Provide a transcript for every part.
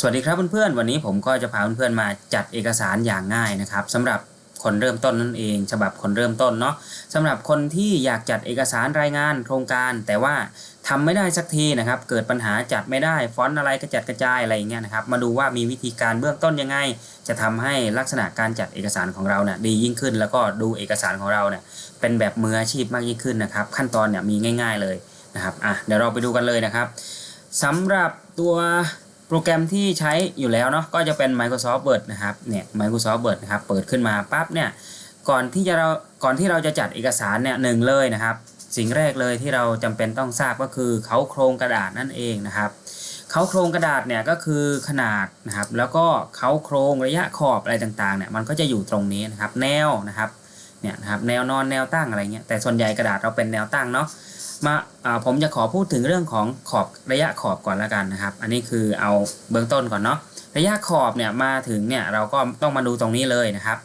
สวัสดีครับเพื่อนๆ วันนี้ผมก็จะพาเพื่อนๆ มาจัดเอกสารอย่างง่ายนะครับสำหรับคนเริ่มต้นนั่นเอง ฉบับคนเริ่มต้นเนาะสำหรับคนที่อยากจัดเอกสารรายงานโครงการ แต่ว่าทำไม่ได้สักทีนะครับ เกิดปัญหาจัดไม่ได้ฟอนต์อะไรกระจัดกระจายอะไรอย่างเงี้ยนะครับ มาดูว่ามีวิธีการเบื้องต้นยังไง จะทำให้ลักษณะการจัดเอกสารของเราเนี่ยดียิ่งขึ้น แล้วก็ดูเอกสารของเราเนี่ยเป็นแบบมืออาชีพมากยิ่งขึ้นนะครับ ขั้นตอนเนี่ยมีง่าย ๆเลยนะครับอะเดี๋ยวเราไปดูกันเลยนะครับสำหรับตัว โปรแกรมที่ใช้อยู่แล้วเนาะก็จะเป็น Microsoft Word นะครับเนี่ย Microsoft Word นะครับเปิดขึ้นมาปั๊บเนี่ยก่อนที่จะเราก่อนที่เราจะจัดเอกสารเนี่ยหนึ่งเลยนะครับ สิ่งแรกเลยที่เราจำเป็นต้องทราบก็คือเขาโครงกระดาษนั่นเองนะครับเขาโครงกระดาษเนี่ยก็คือขนาดนะครับแล้วก็เขาโครงระยะขอบอะไรต่างๆเนี่ยมันก็จะอยู่ตรงนี้นะครับแนวนะครับเนี่ยนะครับแนวนอนแนวตั้งอะไรเงี้ยแต่ส่วนใหญ่กระดาษเราเป็นแนวตั้งเนาะ มาผมจะขอพูดถึงเรื่องของขอบระยะขอบก่อนละกันนะครับ อันนี้คือเอาเบื้องต้นก่อนเนาะระยะขอบเนี่ยมาถึงเนี่ยเราก็ต้องมาดูตรงนี้เลยนะครับ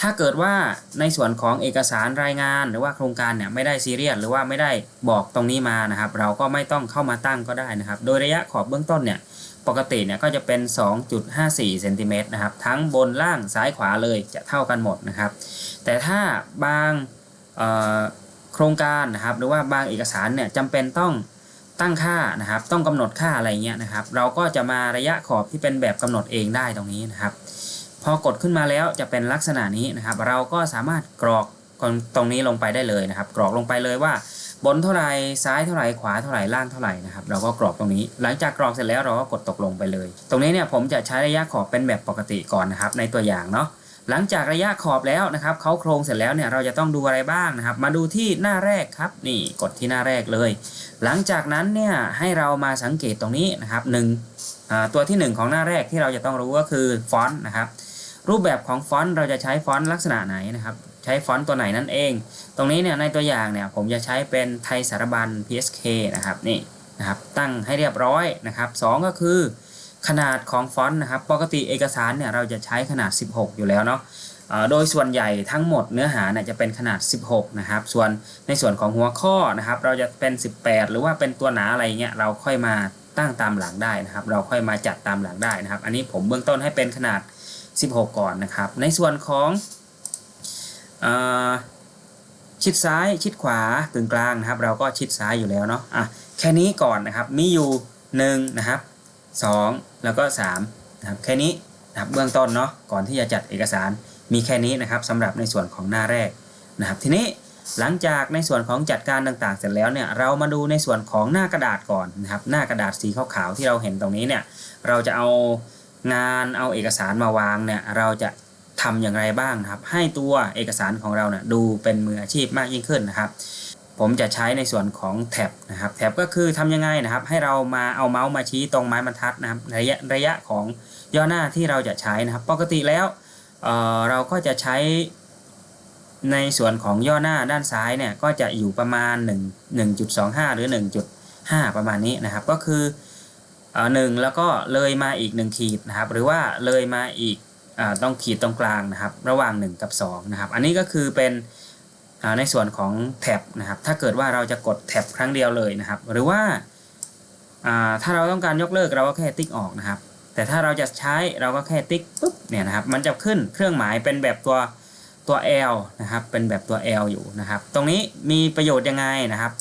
ถ้าเกิดว่าในส่วนของเอกสารรายงานหรือว่าโครงการเนี่ยไม่ได้ซีเรียสหรือว่าไม่ได้บอกตรงนี้มานะครับ เราก็ไม่ต้องเข้ามาตั้งก็ได้นะครับ โดยระยะขอบเบื้องต้นเนี่ยปกติเนี่ยก็จะเป็น 2.54เซนติเมตรนะครับทั้งบนล่างซ้ายขวาเลยจะเท่ากันหมดนะครับ แต่ถ้าบางเอ่อ โครงการนะครับ หรือว่าบางเอกสารเนี่ยจำเป็นต้องตั้งค่านะครับ ต้องกำหนดค่าอะไรเงี้ยนะครับ เราก็จะมาระยะขอบที่เป็นแบบกำหนดเองได้ตรงนี้นะครับ พอกดขึ้นมาแล้วจะเป็นลักษณะนี้นะครับ เราก็สามารถกรอกตรงนี้ลงไปได้เลยนะครับ กรอกลงไปเลยว่า บนเท่าไหร่ซ้ายเท่าไหร่ขวาเท่าไหร่ล่างเท่าไหร่นะครับ เราก็กรอกตรงนี้ หลังจากกรอกเสร็จแล้วเราก็กดตกลงไปเลย ตรงนี้เนี่ยผมจะใช้ระยะขอบเป็นแบบปกติก่อนนะครับ ในตัวอย่างเนาะ หลังจากระยะขอบแล้วนะครับเขาโครงเสร็จแล้วเนี่ยเราจะต้องดูอะไรบ้างนะครับ มาดูที่หน้าแรกครับนี่กดที่หน้าแรกเลย หลังจากนั้นเนี่ยให้เรามาสังเกตตรงนี้นะครับหนึ่งตัวที่หนึ่งของหน้าแรกที่เราจะต้องรู้ก็คือฟอนต์นะครับรูปแบบของฟอนต์เราจะใช้ฟอนต์ลักษณะไหนนะครับใช้ฟอนต์ตัวไหนนั่นเอง ตรงนี้เนี่ยในตัวอย่างเนี่ยผมจะใช้เป็นไทยสารบัญ PSK นะครับนี่นะครับตั้งให้เรียบร้อยนะครับสองก็คือ ขนาดของฟอนต์นะครับ ปกติเอกสารเนี่ยเราจะใช้ขนาด 16 อยู่แล้วเนาะโดยส่วนใหญ่ทั้งหมดเนื้อหาเนี่ยจะเป็นขนาด 16 นะครับ ส่วนในส่วนของหัวข้อนะครับ เราจะเป็น 18 หรือว่าเป็นตัวหนาอะไรเงี้ยเราค่อยมาตั้งตามหลังได้นะครับ เราค่อยมาจัดตามหลังได้นะครับ อันนี้ผมเบื้องต้นให้เป็นขนาด 16 ก่อนนะครับ ในส่วนของอชิดซ้ายชิดขวากึ่งกลางนะครับ เราก็ชิดซ้ายอยู่แล้วเนาะอะแค่นี้ก่อนนะครับมีอยู่1นะครับ 2 แล้วก็3นะครับแค่นี้นะครับเบื้องต้นเนาะก่อนที่จะจัดเอกสารมีแค่นี้นะครับสำหรับในส่วนของหน้าแรกนะครับทีนี้หลังจากในส่วนของจัดการต่างๆ เสร็จแล้วเนี่ยเรามาดูในส่วนของหน้ากระดาษก่อนนะครับหน้ากระดาษสีขาวๆที่เราเห็นตรงนี้เนี่ยเราจะเอางานเอาเอกสารมาวางเนี่ยเราจะทำอย่างไรบ้างนะครับให้ตัวเอกสารของเราเนี่ยดูเป็นมืออาชีพมากยิ่งขึ้นนะครับ ผมจะใช้ในส่วนของแท็บนะครับแท็บก็คือทำยังไงนะครับ ให้เรามาเอาเมาส์มาชี้ตรงไม้บรรทัดนะครับระยะระยะของย่อหน้าที่เราจะใช้นะครับ ปกติแล้วเเราก็จะใช้ในส่วนของย่อหน้าด้านซ้ายเนี่ยก็จะอยู่ประมาณ 1 1.25 หรือ 1.5 ประมาณนี้นะครับ ก็คือหนึ่งแล้วก็เลยมาอีก 1 ขีดนะครับ หรือว่าเลยมาอีกอต้องขีดตรงกลางนะครับ ระหว่าง 1 กับ2นะครับ อันนี้ก็คือเป็น ในส่วนของแท็บนะครับถ้าเกิดว่าเราจะกดแท็บครั้งเดียวเลยนะครับ หรือว่าถ้าเราต้องการยกเลิกเราก็แค่ติ๊กออกนะครับ แต่ถ้าเราจะใช้เราก็แค่ติ๊กปุ๊บเนี่ยนะครับมันจะขึ้นเครื่องหมายเป็นแบบตัวตัว L นะครับเป็นแบบตัว L อยู่นะครับ ตรงนี้มีประโยชน์ยังไงนะครับ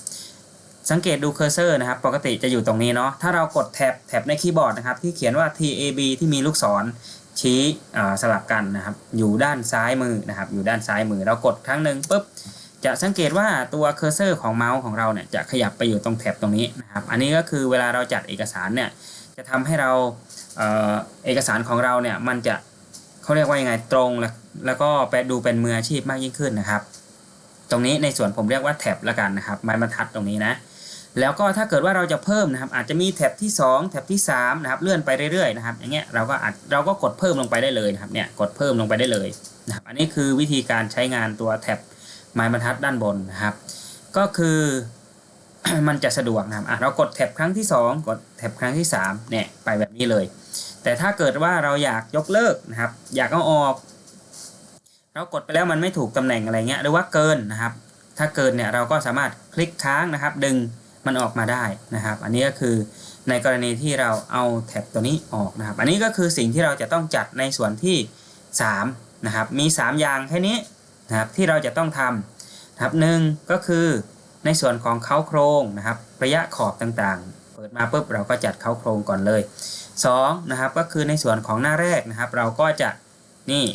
สังเกตดูเคอร์เซอร์นะครับ ปกติจะอยู่ตรงนี้เนาะถ้าเรากดแท็บแท็บในคีย์บอร์ดนะครับที่เขียนว่า TAB ที่มีลูกศร ชี้สลับกันนะครับ อยู่ด้านซ้ายมือนะครับ อยู่ด้านซ้ายมือเรากดครั้งหนึ่งปุ๊บจะสังเกตว่าตัวเคอร์เซอร์ของเมาส์ของเราเนี่ยจะขยับไปอยู่ตรงแท็บตรงนี้นะครับ อันนี้ก็คือเวลาเราจัดเอกสารเนี่ยจะทำให้เราเอ่อเอกสารของเราเนี่ยมันจะเขาเรียกว่ายังไงตรงแล้วแล้วก็ไปดูเป็นมืออาชีพมากยิ่งขึ้นนะครับ ตรงนี้ในส่วนผมเรียกว่าแท็บละกันนะครับไม้บรรทัดตรงนี้นะ แล้วก็ถ้าเกิดว่าเราจะเพิ่มนะครับ อาจจะมีแท็บที่ 2 แท็บที่3นะครับเลื่อนไปเรื่อยๆนะครับ อย่างเงี้ยเราก็อาจเราก็กดเพิ่มลงไปได้เลยนะครับเนี่ยกดเพิ่มลงไปได้เลยนะครับอันนี้คือวิธีการใช้งานตัวแท็บไม้บรรทัดด้านบนนะครับ ก็คือมันจะสะดวกนะครับอะเรากดแท็บครั้งที่ 2 กดแท็บครั้งที่3เนี่ยไปแบบนี้เลย แต่ถ้าเกิดว่าเราอยากยกเลิกนะครับ อยากเอาออก เรากดไปแล้วมันไม่ถูกตำแหน่งอะไรเงี้ยหรือว่าเกินนะครับ ถ้าเกินเนี่ยเราก็สามารถคลิกค้างนะครับ ดึง มันออกมาได้นะครับ อันนี้ก็คือในกรณีที่เราเอาแท็บตัวนี้ออกนะครับ อันนี้ก็คือสิ่งที่เราจะต้องจัดในส่วนที่3นะครับมี 3 อย่างแค่นี้นะครับที่เราจะต้องทำนะครับหนึ่งก็คือในส่วนของเค้าโครงนะครับระยะขอบต่างๆ เปิดมาปุ๊บเราก็จัดเค้าโครงก่อนเลย2นะครับก็คือในส่วนของหน้าแรกนะครับ เราก็จะนี่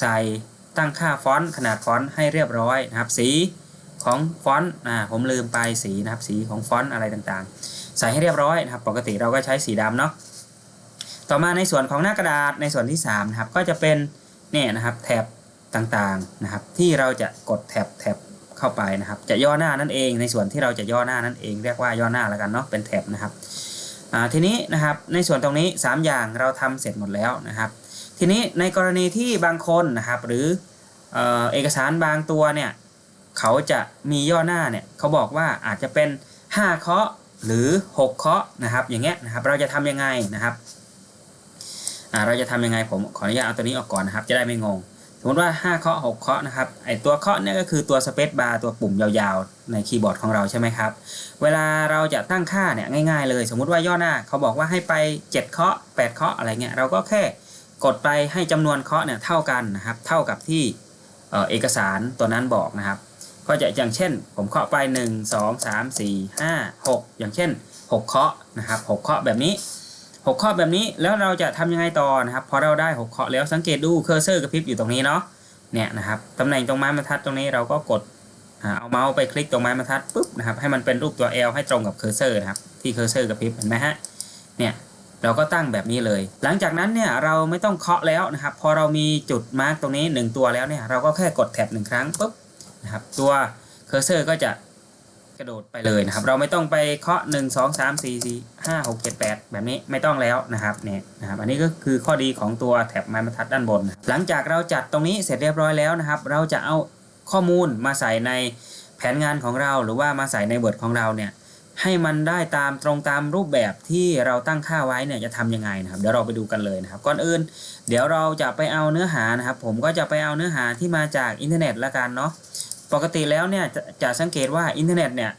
ใส่ตั้งค่าฟอนต์ขนาดฟอนต์ให้เรียบร้อยนะครับสี ของฟอนต์อ่าผมลืมไปสีนะครับสีของฟอนต์อะไรต่างๆ ใส่ให้เรียบร้อยนะครับ ปกติเราก็ใช้สีดำเนาะต่อมาในส่วนของหน้ากระดาษในส่วนที่3นะครับก็จะเป็นเนี่ยนะครับแถบต่างๆนะครับ ที่เราจะกดแถบแถบเข้าไปนะครับ จะย่อหน้านั่นเอง ในส่วนที่เราจะย่อหน้านั่นเอง เรียกว่าย่อหน้าแล้วกันเนาะเป็นแถบนะครับทีนี้นะครับในส่วนตรงนี้ 3 อย่างเราทำเสร็จหมดแล้วนะครับ ทีนี้ในกรณีที่บางคนนะครับหรือเอกสารบางตัวเนี่ย เขาจะมีย่อหน้าเนี่ยเขาบอกว่าอาจจะเป็น 5 เคาะหรือ 6 เคาะนะครับ อย่างเงี้ยนะครับ เราจะทำยังไงนะครับเราจะทำยังไงผมขออนุญาตเอาตัวนี้ออกก่อนนะครับ จะได้ไม่งง สมมติว่า 5 เคาะ 6 เคาะนะครับ ไอตัวเคาะเนี่ยก็คือตัวสเปซบาร์ตัวปุ่มยาวๆ ในคีย์บอร์ดของเราใช่ไหมครับ เวลาเราจะตั้งค่าเนี่ยง่ายๆเลย สมมุติว่าย่อหน้าเขาบอกว่าให้ไป 7 เคาะ 8 เคาะอะไรเงี้ย เราก็แค่กดไปให้จำนวนเคาะเนี่ยเท่ากันนะครับ เท่ากับที่เอกสารตัวนั้นบอกนะครับ ก็จะอย่างเช่น ผมเคาะไป 1 2 3 4 5 6 อย่างเช่น 6 เคาะนะครับ 6 เคาะแบบนี้ 6 เคาะแบบนี้แล้วเราจะทำยังไงต่อนะครับพอเราได้ 6 เคาะแล้วสังเกตดูเคอร์เซอร์กระพริบอยู่ตรงนี้เนาะเนี่ยนะครับตำแหน่งตรงไม้บรรทัดตรงนี้เราก็กดเอาเมาส์ไปคลิกตรงไม้บรรทัดปุ๊บนะครับให้มันเป็นรูปตัว L ให้ตรงกับเคอร์เซอร์นะครับที่เคอร์เซอร์กระพริบเห็นไหมฮะเนี่ยเราก็ตั้งแบบนี้เลย หลังจากนั้นเนี่ยเราไม่ต้องเคาะแล้วนะครับ พอเรามีจุดมาร์กตรงนี้ 1 ตัวแล้วเนี่ยเราก็แค่กดแท็บหนึ่งครั้งปุ๊บ นะครับ ตัวเคอร์เซอร์ก็จะกระโดดไปเลยนะครับ เราไม่ต้องไปเคาะ 1 2 3 4 4 5 6 7 8 แบบนี้ไม่ต้องแล้วนะครับเนี่ยนะครับ อันนี้ก็คือข้อดีของตัวแท็บไม้บรรทัดด้านบน หลังจากเราจัดตรงนี้เสร็จเรียบร้อยแล้วนะครับ เราจะเอาข้อมูลมาใส่ในแผนงานของเรา หรือว่ามาใส่ใน Word ของเราเนี่ยให้มันได้ตามตรงตามรูปแบบที่เราตั้งค่าไว้เนี่ยจะทำยังไงนะครับ เดี๋ยวเราไปดูกันเลยนะครับ ก่อนอื่น เดี๋ยวเราจะไปเอาเนื้อหานะครับ ผมก็จะไปเอาเนื้อหาที่มาจากอินเทอร์เน็ตละกันเนาะ ปกติแล้วเนี่ยจะจะสังเกตว่าอินเทอร์เน็ตเนี่ย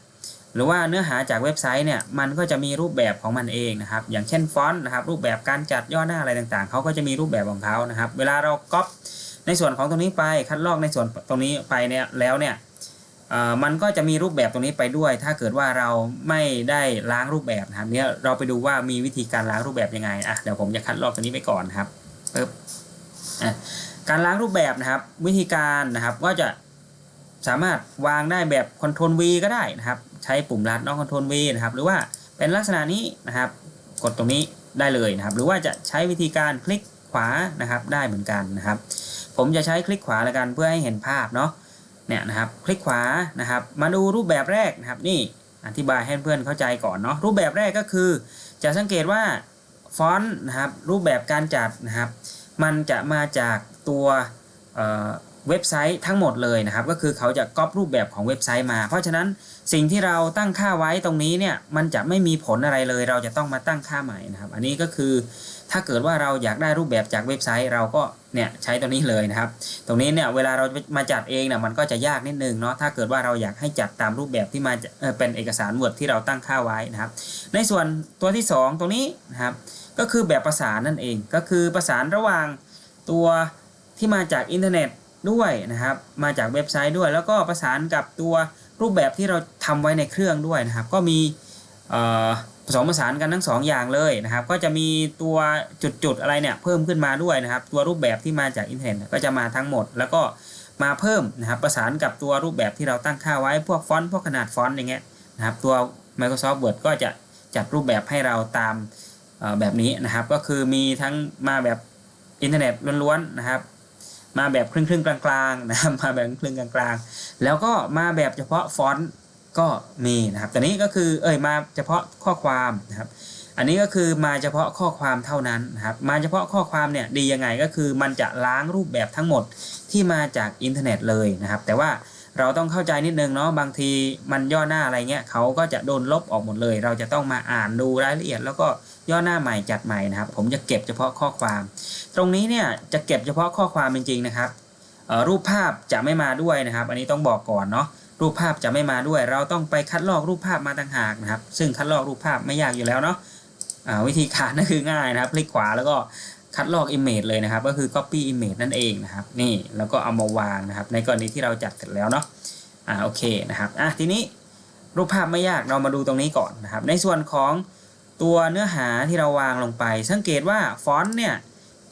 หรือว่าเนื้อหาจากเว็บไซต์เนี่ยมันก็จะมีรูปแบบของมันเองนะครับ อย่างเช่นฟอนต์นะครับรูปแบบการจัดย่อหน้าอะไรต่างๆเขาก็จะมีรูปแบบของเขานะครับ เวลาเราก๊อปในส่วนของตรงนี้ไปคัดลอกในส่วนตรงนี้ไปเนี่ยแล้วเนี่ยมันก็จะมีรูปแบบตรงนี้ไปด้วย ถ้าเกิดว่าเราไม่ได้ล้างรูปแบบนะครับเนี่ยเราไปดูว่ามีวิธีการล้างรูปแบบยังไงอะเดี๋ยวผมจะคัดลอกตัวนี้ไปก่อนนครับปึ๊บการล้างรูปแบบนะครับ วิธีการนะครับก็จะ สามารถวางได้แบบ Ctrl V ก็ได้นะครับ ใช้ปุ่มลัดนอก Ctrl V นะครับ หรือว่าเป็นลักษณะนี้นะครับ กดตรงนี้ได้เลยนะครับ หรือว่าจะใช้วิธีการคลิกขวานะครับ ได้เหมือนกันนะครับ ผมจะใช้คลิกขวาล้วกันเพื่อให้เห็นภาพเนาะเนี่ยนะครับ คลิกขวานะครับ มาดูรูปแบบแรกนะครับ นี่อธิบายให้เพื่อนเข้าใจก่อนเนาะรูปแบบแรกก็คือ จะสังเกตว่าฟอนต์นะครับรูปแบบการจัดนะครับ มันจะมาจากตัว เว็บไซต์ทั้งหมดเลยนะครับ ก็คือเขาจะก๊อปรูปแบบของเว็บไซต์มา เพราะฉะนั้นสิ่งที่เราตั้งค่าไว้ตรงนี้เนี่ยมันจะไม่มีผลอะไรเลย เราจะต้องมาตั้งค่าใหม่นะครับ อันนี้ก็คือถ้าเกิดว่าเราอยากได้รูปแบบจากเว็บไซต์เราก็เนี่ยใช้ตัวนี้เลยนะครับ ตรงนี้เนี่ยเวลาเรามาจัดเองเนี่ยมันก็จะยากนิดนึงเนาะถ้าเกิดว่าเราอยากให้จัดตามรูปแบบที่มาเอ่อเป็นเอกสาร Word ที่เราตั้งค่าไว้นะครับ ในส่วนตัวที่ 2 ตรงนี้นะครับก็คือแบบประสานนั่นเอง ก็คือประสานระหว่างตัวที่มาจากอินเทอร์เน็ต ด้วยนะครับ มาจากเว็บไซต์ด้วย แล้วก็ประสานกับตัวรูปแบบที่เราทำไว้ในเครื่องด้วยนะครับ ก็มีเอ่อผสมผสานกันทั้งสองอย่างเลยนะครับ ก็จะมีตัวจุดๆอะไรเนี่ยเพิ่มขึ้นมาด้วยนะครับ ตัวรูปแบบที่มาจากอินเทอร์เน็ตก็จะมาทั้งหมด แล้วก็มาเพิ่มนะครับ ประสานกับตัวรูปแบบที่เราตั้งค่าไว้พวกฟอนต์พวกขนาดฟอนต์อย่างเงี้ยนะครับ ตัว Microsoft Word ก็จะจัดรูปแบบให้เราตามแบบนี้นะครับ ก็คือมีทั้งมาแบบอินเทอร์เน็ตล้วนๆนะครับ มาแบบครึ่งครึ่งๆกลางๆนะครับมาแบบครึ่งกลางๆ แล้วก็มาแบบเฉพาะฟอนต์ก็มีนะครับแต่นี้ก็คือเอ่ยมาเฉพาะข้อความนะครับ อันนี้ก็คือมาเฉพาะข้อความเท่านั้นนะครับมาเฉพาะข้อความเนี่ยดียังไงก็คือมันจะล้างรูปแบบทั้งหมดที่มาจากอินเทอร์เน็ตเลยนะครับ แต่ว่า เราต้องเข้าใจนิดนึงเนาะบางทีมันย่อหน้าอะไรเงี้ยเขาก็จะโดนลบออกหมดเลย เราจะต้องมาอ่านดูรายละเอียด แล้วก็ย่อหน้าใหม่จัดใหม่นะครับ ผมจะเก็บเฉพาะข้อความ ตรงนี้เนี่ยจะเก็บเฉพาะข้อความจริงๆนะครับรูปภาพจะไม่มาด้วยนะครับ อันนี้ต้องบอกก่อนเนาะรูปภาพจะไม่มาด้วย เราต้องไปคัดลอกรูปภาพมาต่างหากนะครับ ซึ่งคัดลอกรูปภาพไม่ยากอยู่แล้วเนาะวิธีการนั่นคือง่ายนะครับ คลิกขวาแล้วก็ คัดลอก Image เลยนะครับ ก็คือ Copy Image นั่นเองนะครับ นี่แล้วก็เอามาวางนะครับ ในกรณีที่เราจัดเสร็จแล้วเนาะอ่าโอเคนะครับอะทีนี้รูปภาพไม่ยากเรามาดูตรงนี้ก่อนนะครับ ในส่วนของตัวเนื้อหาที่เราวางลงไป สังเกตว่าฟอนต์เนี่ย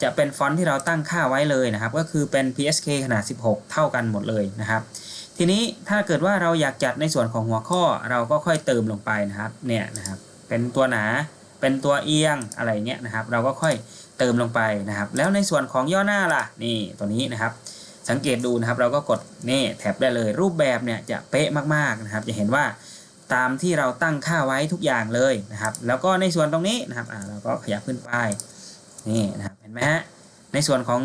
จะเป็นฟอนต์ที่เราตั้งค่าไว้เลยนะครับ ก็คือเป็น PSK ขนาด 16 เท่ากันหมดเลยนะครับ ทีนี้ถ้าเกิดว่าเราอยากจัดในส่วนของหัวข้อเราก็ค่อยเติมลงไปนะครับเนี่ยนะครับเป็นตัวหนาเป็นตัวเอียงอะไรเงี้ยนะครับ เราก็ค่อย เติมลงไปนะครับ แล้วในส่วนของย่อหน้าล่ะนี่ตัวนี้นะครับ สังเกตดูนะครับ เราก็กดนี่แท็บได้เลย รูปแบบเนี่ยจะเป๊ะมากๆนะครับ จะเห็นว่าตามที่เราตั้งค่าไว้ทุกอย่างเลยนะครับ แล้วก็ในส่วนตรงนี้นะครับเราก็ขยับขึ้นไปนี่นะครับเห็นไหมฮะในส่วนของ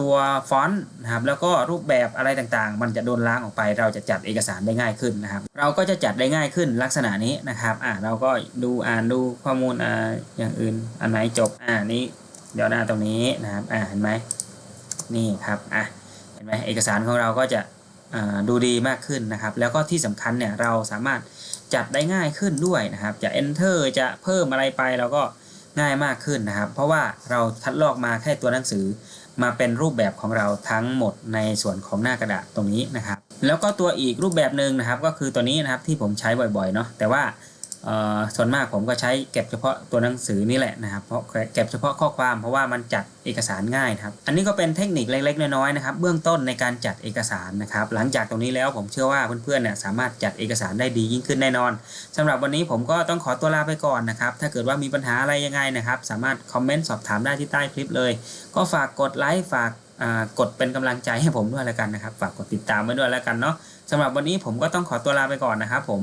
ตัวฟอนต์นะครับแล้วก็รูปแบบอะไรต่างๆ มันจะโดนล้างออกไป เราจะจัดเอกสารได้ง่ายขึ้นนะครับ เราก็จะจัดได้ง่ายขึ้นลักษณะนี้นะครับอ่าเราก็ดูอ่านดูข้อมูลอ่าอย่างอื่นอันไหนจบอ่านี้เดี๋ยวหน้าตรงนี้นะครับอ่าเห็นไหมนี่ครับอะเห็นไหมเอกสารของเราก็จะดูดีมากขึ้นนะครับ แล้วก็ที่สำคัญเนี่ยเราสามารถจัดได้ง่ายขึ้นด้วยนะครับ จะ enter จะเพิ่มอะไรไปเราก็ง่ายมากขึ้นนะครับ เพราะว่าเราคัดลอกมาแค่ตัวหนังสือ มาเป็นรูปแบบของเราทั้งหมดในส่วนของหน้ากระดาษตรงนี้นะครับ แล้วก็ตัวอีกรูปแบบหนึ่งนะครับ ก็คือตัวนี้นะครับที่ผมใช้บ่อยๆเนาะแต่ว่า ส่วนมากผมก็ใช้เก็บเฉพาะตัวหนังสือนี่แหละนะครับเพราะเก็บเฉพาะข้อความเพราะว่ามันจัดเอกสารง่ายครับอันนี้ก็เป็นเทคนิคเล็กๆน้อยๆนะครับเบื้องต้นในการจัดเอกสารนะครับหลังจากตรงนี้แล้วผมเชื่อว่าเพื่อนๆเนี่ยสามารถจัดเอกสารได้ดียิ่งขึ้นแน่นอนสำหรับวันนี้ผมก็ต้องขอตัวลาไปก่อนนะครับถ้าเกิดว่ามีปัญหาอะไรยังไงนะครับสามารถคอมเมนต์สอบถามได้ที่ใต้คลิปเลย ก็ฝากกดไลค์ฝากกดเป็นกำลังใจให้ผมด้วยแล้วกันนะครับ ฝากกดติดตามไว้ด้วยแล้วกันเนาะสำหรับวันนี้ผมก็ต้องขอตัวลาไปก่อนนะครับผม